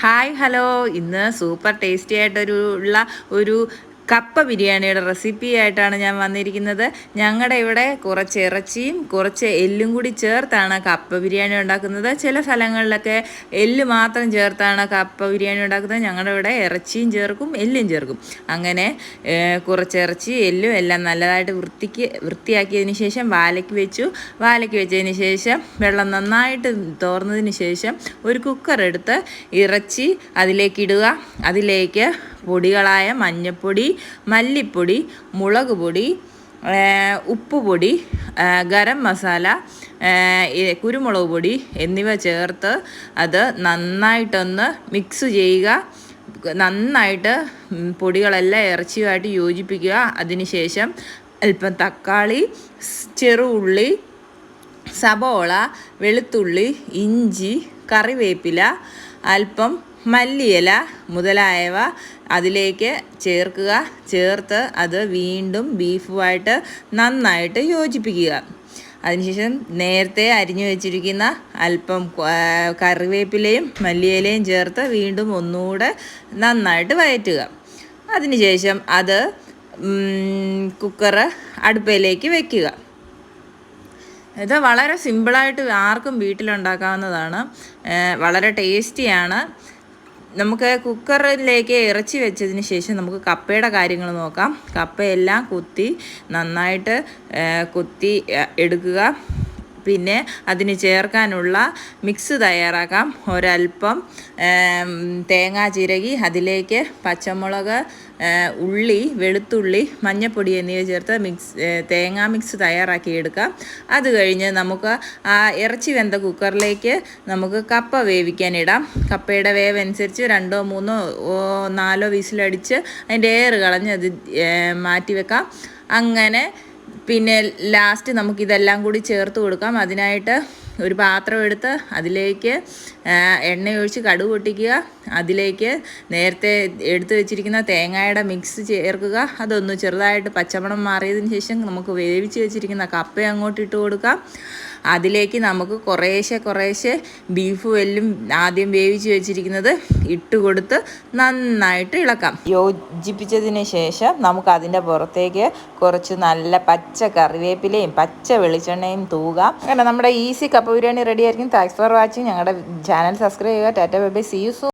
Hi hello. ഇന്ന് super tasty ആയിട്ടൊരു ഉള്ള ഒരു കപ്പ ബിരിയാണിയുടെ റെസിപ്പി ആയിട്ടാണ് ഞാൻ വന്നിരിക്കുന്നത്. ഞങ്ങളുടെ ഇവിടെ കുറച്ച് ഇറച്ചിയും കുറച്ച് എല്ലും കൂടി ചേർത്താണ് കപ്പ ബിരിയാണി ഉണ്ടാക്കുന്നത്. ചില സ്ഥലങ്ങളിലൊക്കെ എല്ല് മാത്രം ചേർത്താണ് കപ്പ ബിരിയാണി ഉണ്ടാക്കുന്നത്. ഞങ്ങളുടെ ഇവിടെ ഇറച്ചിയും ചേർക്കും എല്ലും ചേർക്കും. അങ്ങനെ കുറച്ച് ഇറച്ചി എല്ലും എല്ലാം നല്ലതായിട്ട് വൃത്തിക്ക് വൃത്തിയാക്കിയതിന് ശേഷം വാലയ്ക്ക് വെച്ചു. വാലയ്ക്ക് വെച്ചതിന് ശേഷം വെള്ളം നന്നായിട്ട് തോർന്നതിന് ശേഷം ഒരു കുക്കർ എടുത്ത് ഇറച്ചി അതിലേക്ക് ഇടുക. അതിലേക്ക് പൊടികളായ മഞ്ഞൾപ്പൊടി മല്ലിപ്പൊടി മുളക് പൊടി ഉപ്പുപൊടി ഗരം മസാല കുരുമുളക് പൊടി എന്നിവ ചേർത്ത് അത് നന്നായിട്ടൊന്ന് മിക്സ് ചെയ്യുക. നന്നായിട്ട് പൊടികളെല്ലാം ഇറച്ചിയുമായിട്ട് യോജിപ്പിക്കുക. അതിനുശേഷം അല്പം തക്കാളി ചെറുള്ളി സബോള വെളുത്തുള്ളി ഇഞ്ചി കറിവേപ്പില അല്പം മല്ലിയില മുതലായവ അതിലേക്ക് ചേർക്കുക. ചേർത്ത് അത് വീണ്ടും ബീഫുമായിട്ട് നന്നായിട്ട് യോജിപ്പിക്കുക. അതിനുശേഷം നേരത്തെ അരിഞ്ഞു വെച്ചിരിക്കുന്ന അല്പം കറിവേപ്പിലയും മല്ലിയിലയും ചേർത്ത് വീണ്ടും ഒന്നുകൂടെ നന്നായിട്ട് വയറ്റുക. അതിനുശേഷം അത് കുക്കറ് അടുപ്പയിലേക്ക് വെക്കുക. ഇത് വളരെ സിമ്പിളായിട്ട് ആർക്കും വീട്ടിലുണ്ടാക്കാവുന്നതാണ്. വളരെ ടേസ്റ്റിയാണ്. നമുക്ക് കുക്കറിലേക്ക് ഇറച്ചി വെച്ചതിന് ശേഷം നമുക്ക് കപ്പയുടെ കാര്യങ്ങൾ നോക്കാം. കപ്പയെല്ലാം കുത്തി നന്നായിട്ട് കുത്തി എടുക്കുക. പിന്നെ അതിന് ചേർക്കാനുള്ള മിക്സ് തയ്യാറാക്കാം. ഒരൽപ്പം തേങ്ങാ ചിരകി അതിലേക്ക് പച്ചമുളക് ഉള്ളി വെളുത്തുള്ളി മഞ്ഞൾപ്പൊടി എന്നിവ ചേർത്ത് മിക്സ് തേങ്ങാ മിക്സ് തയ്യാറാക്കി എടുക്കാം. അത് കഴിഞ്ഞ് നമുക്ക് ആ ഇറച്ചി വെന്ത കുക്കറിലേക്ക് നമുക്ക് കപ്പ വേവിക്കാനിടാം കപ്പയുടെ വേവ് അനുസരിച്ച് രണ്ടോ മൂന്നോ നാലോ വിസിലടിച്ച് അതിന്റെ എയർ കളഞ്ഞ് അത് മാറ്റി വെക്കാം അങ്ങനെ പിന്നെ ലാസ്റ്റ് നമുക്കിതെല്ലാം കൂടി ചേർത്ത് കൊടുക്കാം. അതിനായിട്ട് ഒരു പാത്രം എടുത്ത് അതിലേക്ക് എണ്ണ ഒഴിച്ച് കടുക് പൊട്ടിക്കുക. അതിലേക്ക് നേരത്തെ എടുത്തു വെച്ചിരിക്കുന്ന തേങ്ങയുടെ മിക്സ് ചേർക്കുക. അതൊന്ന് ചെറുതായിട്ട് പച്ചമണം മാറിയതിന് ശേഷം നമുക്ക് വേവിച്ച് വെച്ചിരിക്കുന്ന കപ്പ അങ്ങോട്ട് ഇട്ട് കൊടുക്കാം. അതിലേക്ക് നമുക്ക് കുറേശ്ശെ കുറേശ്ശെ ബീഫ് വെല്ലും ആദ്യം വേവിച്ച് വെച്ചിരിക്കുന്നത് ഇട്ട് കൊടുത്ത് നന്നായിട്ട് ഇളക്കാം. യോജിപ്പിച്ചതിന് ശേഷം നമുക്ക് അതിന്റെ പുറത്തേക്ക് കുറച്ച് നല്ല പച്ച കറിവേപ്പിലയും പച്ച വെളിച്ചെണ്ണയും തൂകാം. അങ്ങനെ നമ്മുടെ ഈസി കപ്പ ബിരിയാണി റെഡി ആയിരിക്കും. താങ്ക്സ് ഫോർ വാച്ചിങ് ഞങ്ങളുടെ ചാനൽ സബ്സ്ക്രൈബ് ചെയ്യുക. Tata bye see you so